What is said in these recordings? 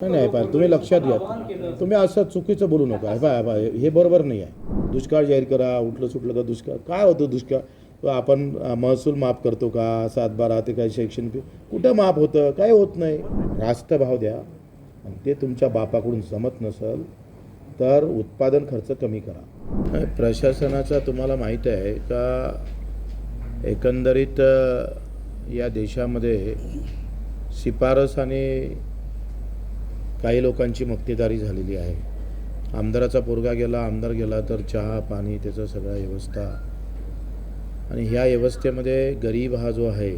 नाही नाही पा तुम्ही लक्षात घ्या. तुम्ही असं चुकीचं बोलू नका. हे पहा, हे पहा, हे बरोबर नाही आहे. दुष्काळ जाहीर करा उठलं सुटलं का दुष्काळ? काय होतं दुष्काळ? आपण महसूल माफ करतो का? सातबारा ते काही शैक्षणिक कुठं माफ होतं? काय होत नाही? रास्त भाव द्या. आणि ते तुमच्या बापाकडून जमत नसेल तर उत्पादन खर्च कमी करा. प्रशासनाचा तुम्हाला माहीत आहे का एकंदरीत या देशामध्ये शिफारस आणि काही लोकांची मक्तेदारी झालेली आहे. आमदाराचा पोरगा गेला आमदार गेला तर चहा पाणी त्याचं सगळा व्यवस्था. आणि ह्या व्यवस्थेमध्ये गरीब हा जो आहे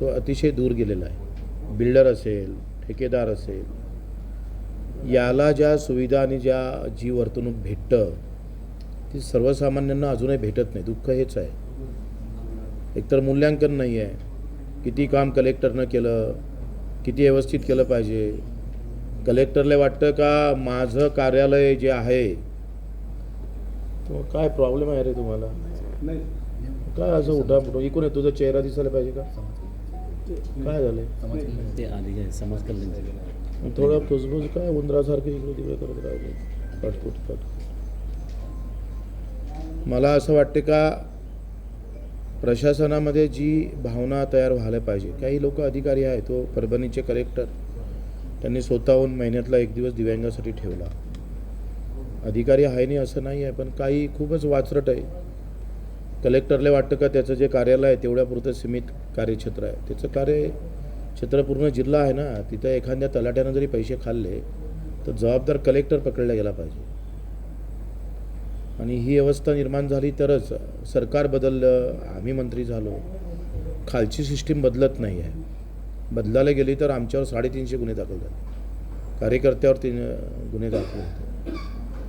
तो अतिशय दूर गेलेला आहे. बिल्डर असेल ठेकेदार असेल याला ज्या सुविधा आणि ज्या जी वर्तणूक भेटतं ती सर्वसामान्यांना अजूनही भेटत नाही. दुःख हेच आहे. एकतर मूल्यांकन नाही आहे किती काम कलेक्टरनं केलं किती व्यवस्थित केलं पाहिजे कलेक्टरला वाटतं का माझं कार्यालय जे आहे? तो काय प्रॉब्लेम आहे रे तुम्हाला? काय असं उठा पुढं इकडून ये, तुझा चेहरा दिसायला पाहिजे का? काय झालंय? ते आधी आहे समाज कल्याण थोडं फुसफुस काय उंदरासारखं इकडे तिकडे करत राहिले पटपुट पट. मला असं वाटते का प्रशासनामध्ये जी भावना तयार व्हायला पाहिजे काही लोक अधिकारी आहे तो परभणीचे कलेक्टर. त्यांनी स्वतःहून महिन्यातला एक दिवस दिव्यांगासाठी ठेवला. अधिकारी आहे नाही असं नाही आहे पण काही खूपच वाचरट आहे. कलेक्टरला वाटतं का त्याचं जे कार्यालय आहे तेवढ्यापुरतं सीमित कार्यक्षेत्र आहे. त्याचं कार्यक्षेत्र पूर्ण जिल्हा आहे ना तिथं एखाद्या तलाट्यानं जरी पैसे खाल्ले तर जबाबदार कलेक्टर पकडला गेला पाहिजे. आणि ही अवस्था निर्माण झाली तरच सरकार बदललं आम्ही मंत्री झालो. खालची सिस्टीम बदलत नाही आहे. बदलायला गेली तर आमच्यावर साडेतीनशे गुन्हे दाखल झाले. कार्यकर्त्यावर तीन गुन्हे दाखल होते.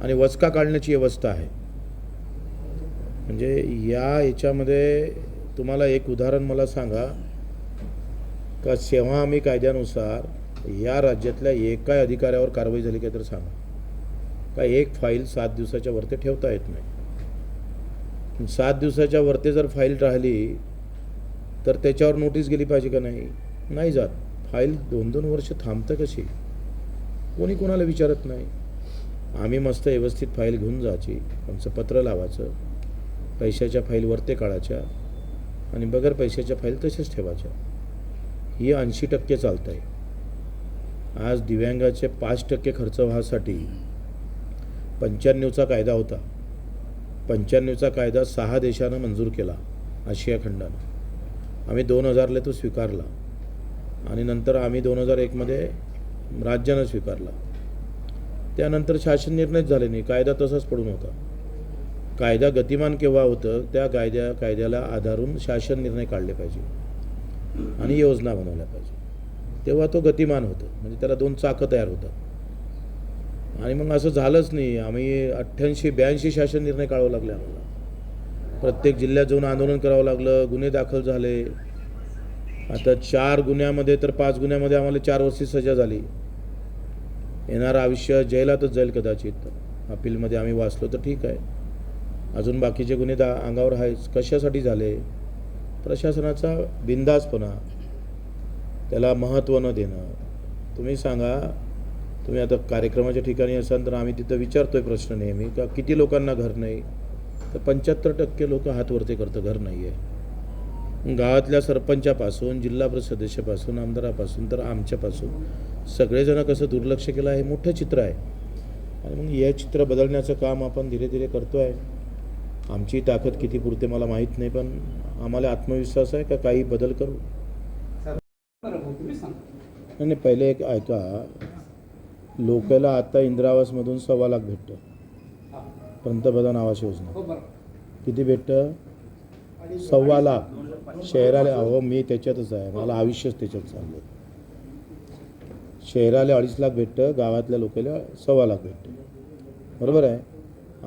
आणि वचका काढण्याची व्यवस्था आहे. म्हणजे या याच्यामध्ये तुम्हाला एक उदाहरण मला सांगा का सेवा आम्ही कायद्यानुसार या राज्यातल्या एका अधिकाऱ्यावर कारवाई झाली काय तर सांगा. का एक फाईल सात दिवसाच्या वरती ठेवता येत नाही. सात दिवसाच्या वरती जर फाईल राहिली तर त्याच्यावर नोटीस गेली पाहिजे का नाही? नाही जात. फाईल दोन दोन वर्ष थांबतं कशी? कोणी कोणाला विचारत नाही. आम्ही मस्त व्यवस्थित फाईल घेऊन जायची. आमचं पत्र लावायचं. पैशाच्या फाईल वरते काढायच्या. आणि बगर पैशाच्या फाईल तशाच ठेवायच्या. ही ऐंशी टक्के चालत आहे आज दिव्यांगाचे पाच टक्के खर्च व्हासाठी पंच्याण्णवचा कायदा होता. पंच्याण्णवचा कायदा सहा देशानं मंजूर केला. आशिया खंडानं. आम्ही दोन हजारला तो स्वीकारला. आणि नंतर आम्ही दोन हजार एकमध्ये राज्यानं स्वीकारला. त्यानंतर शासन निर्णयच झाले नाही. कायदा तसाच पडून होता. कायदा गतिमान केव्हा होतं त्या कायद्या कायद्याला आधारून शासन निर्णय काढले पाहिजे. आणि योजना बनवल्या पाहिजे. तेव्हा तो गतिमान होतं. म्हणजे त्याला दोन चाकं तयार होतात. आणि मग असं झालंच नाही. आम्ही अठ्ठ्याऐंशी ब्याऐंशी शासन निर्णय काढावं लागले आम्हाला. प्रत्येक जिल्ह्यात जाऊन आंदोलन करावं लागलं. गुन्हे दाखल झाले. आता चार गुन्ह्यामध्ये तर पाच गुन्ह्यामध्ये आम्हाला चार वर्षी सजा झाली. येणारं आयुष्य जेलातच जाईल कदाचित. अपीलमध्ये आम्ही वाचलो तर ठीक आहे. अजून बाकीचे गुन्हे दा अंगावर आहेच कशासाठी झाले? प्रशासनाचा बिंदासपणा त्याला महत्त्व न देणं. तुम्ही सांगा तुम्ही आता कार्यक्रमाच्या ठिकाणी असाल तर आम्ही तिथं विचारतोय प्रश्न नेहमी का किती लोकांना घर नाही? तर पंच्याहत्तर टक्के लोक हातवरती करतं घर नाही आहे गावातल्या सरपंचापासून जिल्हा परिषद सदस्यापासून आमदारापासून तर आमच्यापासून सगळेजण कसं दुर्लक्ष केलं आहे हे मोठं चित्र आहे. आणि मग हे चित्र बदलण्याचं काम आपण धीरे धीरे करतो आहे आमची ताकद किती पुरते मला माहीत नाही पण आम्हाला आत्मविश्वास आहे का काही बदल करू? नाही पहिले एक ऐका. लोकाला आता इंदिरा आवासमधून सव्वा लाख भेटतं. पंतप्रधान आवास योजना. किती भेटतं? सव्वा लाख. शहराला अहो मी त्याच्यातच आहे. मला आयुष्यच त्याच्यात चाललं शहराला अडीच लाख भेटतं गावातल्या लोकांना सव्वा लाख भेटतं. बरोबर आहे?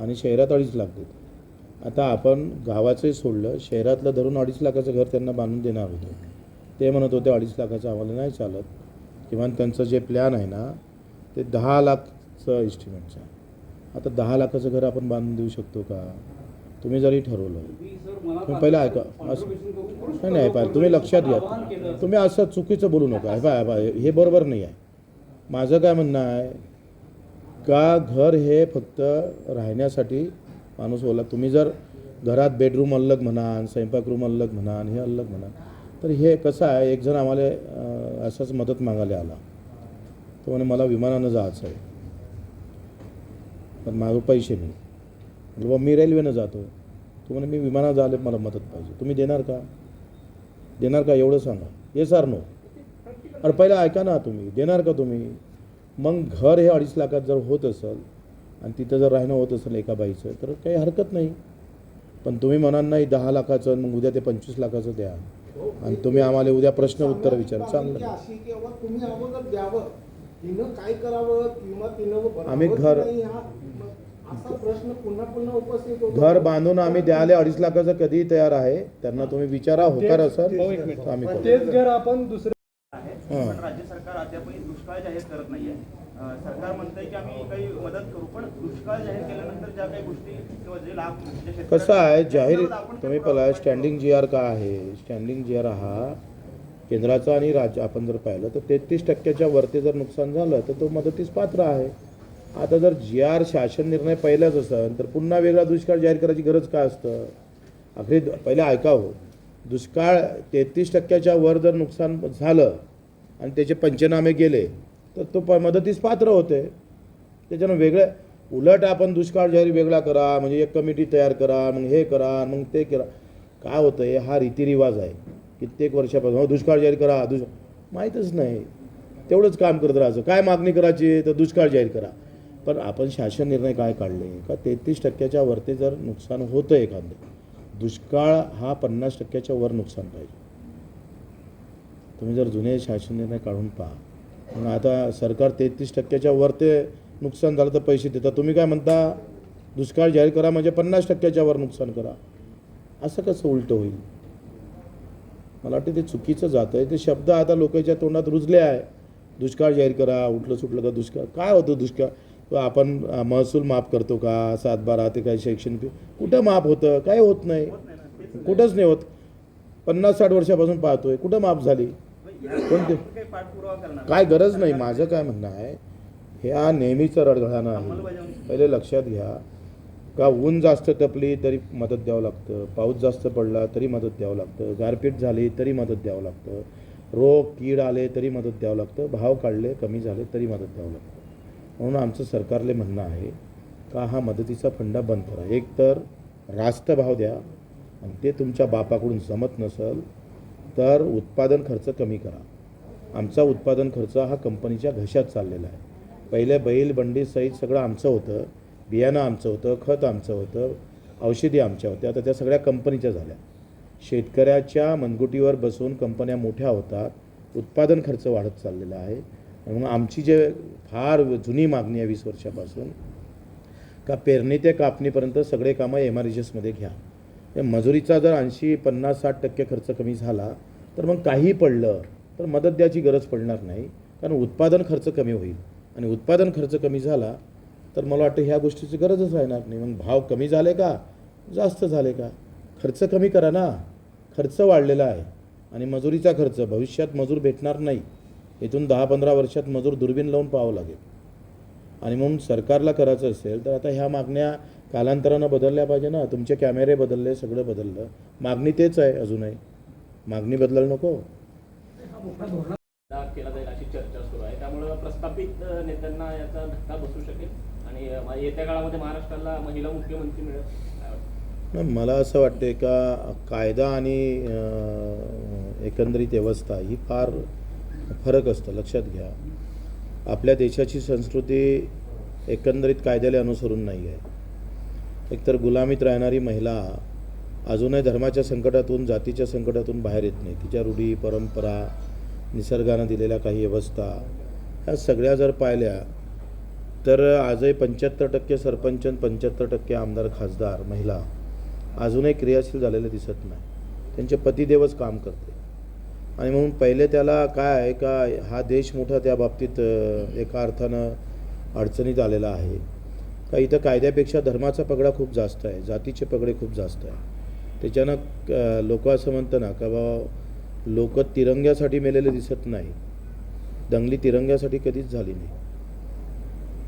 आणि शहरात अडीच लाख देतं. आता आपण गावाचंही सोडलं शहरातलं धरून अडीच लाखाचं घर त्यांना बांधून देणार होतं. ते म्हणत होते अडीच लाखाचं आम्हाला नाही चालत. किमान त्यांचं जे प्लॅन आहे ना ते दहा लाखचं इस्टिमेटचं आहे. आता दहा लाखाचं घर आपण बांधून देऊ शकतो का? तुम्ही जरी ठरवलं. तुम्ही पहिलं ऐका असं. नाही नाही पहा तुम्ही लक्षात घ्या. तुम्ही असं चुकीचं बोलू नका. हे पहा हे हे बरोबर नाही आहे. माझं काय म्हणणं आहे का घर हे फक्त राहण्यासाठी माणूस बोला तुम्ही जर घरात बेडरूम अलग म्हणान स्वयंपाकरूम अलग म्हणान हे अलग म्हणा तर हे कसं आहे एकजण आम्हाला असंच मदत मागायला आला. तो म्हणे मला विमानानं जायचं आहे. पण माझं पैसे नाही. म्हटलं बा मी रेल्वेनं जातो तो म्हणे मी विमानात जायला मला मदत पाहिजे. तुम्ही देणार का? देणार का एवढं सांगा. ये सर नो अरे पहिलं ऐका ना तुम्ही. देणार का तुम्ही? मग घर हे अडीच लाखात जर होत असेल आणि तिथं जर राहणं होत असेल एका बाईचं तर काही हरकत नाही. पण तुम्ही म्हणाल नाही दहा लाखाचं मग उद्या ते पंचवीस लाखाचं द्या. आणि तुम्ही आम्हाला उद्या प्रश्न उत्तर विचारा. चांगलं. बाबा आम्ही घर- नाही हा मग असा प्रश्न पुन्हा पुन्हा उपस्थित होतो. घर बांधून आम्ही द्यायला अडीच लाखाचं कधीही तयार आहे. त्यांना तुम्ही विचारा होकार असेल तर आम्ही तेच घर आपण हां. पण राज्य सरकार अद्यापही दुष्काळ जाहीर करत नाहीये. सरकार म्हणतंय की आम्ही काही मदत करू पण दुष्काळ जाहीर केल्यानंतर ज्या काही गोष्टी किंवा जे लाभ जे शेतकऱ्यांना- कसं आहे जाहीर तुम्ही पहिला स्टँडिंग जी आर का आहे? स्टँडिंग जी आर हा केंद्राचा आणि राज्य आपण जर पाहिलं तर तेहतीस टक्क्याच्या वरती जर नुकसान झालं तर तो मदतीस पात्र आहे. आता जर जी आर शासन निर्णय पहिलाच असेल तर पुन्हा वेगळा दुष्काळ जाहीर करायची गरज का असतं? अखेरी पहिले ऐकावं. दुष्काळ तेहतीस टक्क्याच्या वर जर नुकसान झालं आणि त्याचे पंचनामे गेले तर तो प मदतीस पात्र होते. त्याच्यानं वेगळं उलट आपण दुष्काळ जाहीर वेगळा करा म्हणजे एक कमिटी तयार करा मग हे करा मग ते करा. काय होतं? आहे हा रीतिरिवाज आहे. कित्येक वर्षापासून हो दुष्काळ जाहीर करा दुष्काळ माहीतच नाही. तेवढंच काम करत राहायचं. काय मागणी करायची? तर दुष्काळ जाहीर करा. पण आपण शासन निर्णय काय काढले? का तेहतीस टक्क्याच्या वरती जर नुकसान होतं एखादं दुष्काळ हा पन्नास टक्क्याच्या वर नुकसान पाहिजे. तुम्ही जर जुने शासन निर्णय काढून पहा. मग आता सरकार तेहतीस टक्क्याच्या वर ते नुकसान झालं तर पैसे देतात. तुम्ही काय म्हणता? दुष्काळ जाहीर करा म्हणजे पन्नास टक्क्याच्या वर नुकसान करा. असं कसं उलटं होईल? मला वाटतं ते चुकीचं जातं आहे. ते शब्द आता लोकांच्या तोंडात रुजले आहे. दुष्काळ जाहीर करा उठलं सुटलं का दुष्काळ? काय होतं दुष्काळ? आपण महसूल माफ करतो का? सातबारा ते काही शैक्षणिक कुठं माफ होतं? काय होत नाही. कुठंच नाही होत. पन्नास साठ वर्षापासून पाहतोय. कुठं माफ झाली? कोणते? काय गरज नाही. माझं काय म्हणणं आहे ह्या नेहमीचं रडघडाणं आहे. पहिले लक्षात घ्या. का ऊन जास्त तपली तरी मदत द्यावं लागतं. पाऊस जास्त पडला तरी मदत द्यावं लागतं. गारपीट झाली तरी मदत द्यावं लागतं. रोग कीड आले तरी मदत द्यावं लागतं. भाव काढले कमी झाले तरी मदत द्यावं लागतं. म्हणून आमचं सरकारले म्हणणं आहे का हा मदतीचा फंडा बंद करा. एक तर रास्त भाव द्या आणि ते तुमच्या बापाकडून जमत नसेल तर उत्पादन खर्च कमी करा. आमचा उत्पादन खर्च हा कंपनीच्या घशात चाललेला आहे. पहिले बैल बंडी सहित सगळं आमचं होतं. बियाणं आमचं होतं खत आमचं होतं औषधी आमच्या होत्या. आता त्या सगळ्या कंपनीच्या झाल्या. शेतकऱ्याच्या मनगुटीवर बसून कंपन्या मोठ्या होतात. उत्पादन खर्च वाढत चाललेला आहे. मग आमची जे फार जुनी मागणी आहे वीस वर्षापासून का पेरणी ते कापणीपर्यंत सगळे कामं एम आर एसमध्ये घ्या. म्हणजे मजुरीचा जर ऐंशी पन्नास साठ टक्के खर्च कमी झाला तर मग काही पडलं तर मदत द्यायची गरज पडणार नाही कारण उत्पादन खर्च कमी होईल. आणि उत्पादन खर्च कमी झाला तर मला वाटतं ह्या गोष्टीची गरजच राहणार नाही. मग भाव कमी झाले का? जास्त झाले का? खर्च कमी करा ना. खर्च वाढलेला आहे. आणि मजुरीचा खर्च भविष्यात मजूर भेटणार नाही. इथून दहा पंधरा वर्षात मजूर दुर्बीण लावून पाहावं लागेल. आणि म्हणून सरकारला करायचं असेल तर आता ह्या मागण्या कालांतरानं बदलल्या पाहिजे ना. तुमचे कॅमेरे बदलले सगळं बदललं. मागणी तेच आहे अजूनही. मागणी बदलायला नको. केला जाईल अशी चर्चा सुरू आहे. त्यामुळं प्रस्थापित नेत्यांना याचा धक्का बसू शकेल. आणि येत्या काळामध्ये महाराष्ट्राला महिला मुख्यमंत्री मिळेल. मला असं वाटते का कायदा आणि एकंदरीत व्यवस्था ही फार फरक असतं लक्षात घ्या. आपल्या देशाची संस्कृती एकंदरीत कायद्याला अनुसरून नाही आहे. एकतर गुलामीत राहणारी महिला अजूनही धर्माच्या संकटातून जातीच्या संकटातून बाहेर येत नाही. तिच्या रूढी परंपरा निसर्गानं दिलेल्या काही व्यवस्था ह्या सगळ्या जर पाहिल्या तर आजही पंच्याहत्तर टक्के सरपंच पंच्याहत्तर टक्के आमदार खासदार महिला अजूनही क्रियाशील झालेले दिसत नाही. त्यांचे पतिदेवच काम करते. आणि म्हणून पहिले त्याला काय आहे का हा देश मोठा त्या बाबतीत एका अर्थानं अडचणीत आलेला आहे. का इथं कायद्यापेक्षा धर्माचा पगडा खूप जास्त आहे जातीचे पगडे खूप जास्त आहे. त्याच्यानं लोक असं म्हणतं ना का बाबा लोक तिरंग्यासाठी मेलेले दिसत नाही. दंगली तिरंग्यासाठी कधीच झाली नाही.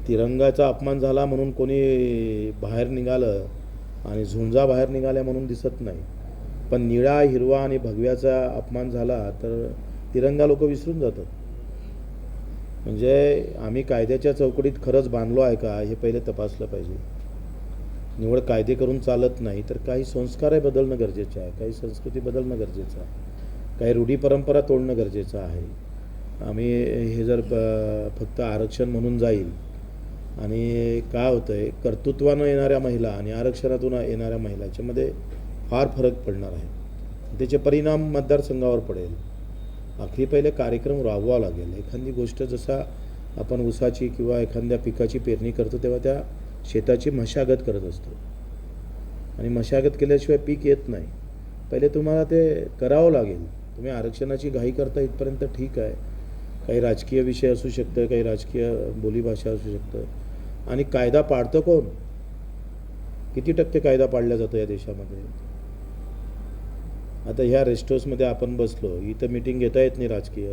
तिरंगाचा अपमान झाला म्हणून कोणी बाहेर निघालं आणि झुंजा बाहेर निघाल्या म्हणून दिसत नाही. पण निळा हिरवा आणि भगव्याचा अपमान झाला तर तिरंगा लोक विसरून जातात. म्हणजे आम्ही कायद्याच्या चौकटीत खरंच बांधलो आहे का हे पहिले तपासलं पाहिजे. निवड कायदे करून चालत नाही तर काही संस्कार बदलणं गरजेचं आहे काही संस्कृती बदलणं गरजेचं आहे काही रूढी परंपरा तोडणं गरजेचं आहे. आम्ही हे जर फक्त आरक्षण म्हणून जाईल आणि काय होतं आहे कर्तृत्वानं येणाऱ्या महिला आणि आरक्षणातून येणाऱ्या महिला याच्यामध्ये फार फरक पडणार आहे. त्याचे परिणाम मतदारसंघावर पडेल. आखरी पहिले कार्यक्रम राबवावा लागेल. एखादी गोष्ट जसा आपण ऊसाची किंवा एखाद्या पिकाची पेरणी करतो तेव्हा त्या शेताची मशागत करत असतो. आणि मशागत केल्याशिवाय पीक येत नाही. पहिले तुम्हाला ते करावं लागेल. तुम्ही आरक्षणाची घाई करता इथपर्यंत ठीक आहे. काही राजकीय विषय असू शकतं काही राजकीय बोलीभाषा असू शकतं. आणि कायदा पाळतं कोण? किती टक्के कायदा पाळला जातो या देशामध्ये? आता ह्या रेस्ट हाऊसमध्ये आपण बसलो इथं मिटिंग घेता येत नाही राजकीय.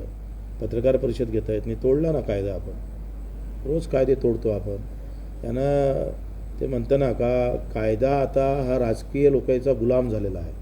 पत्रकार परिषद घेता येत नाही. तोडला ना कायदा आपण? रोज कायदे तोडतो आपण. त्यानं ते म्हणतं ना का कायदा आता हा राजकीय लोकांचा गुलाम झालेला आहे.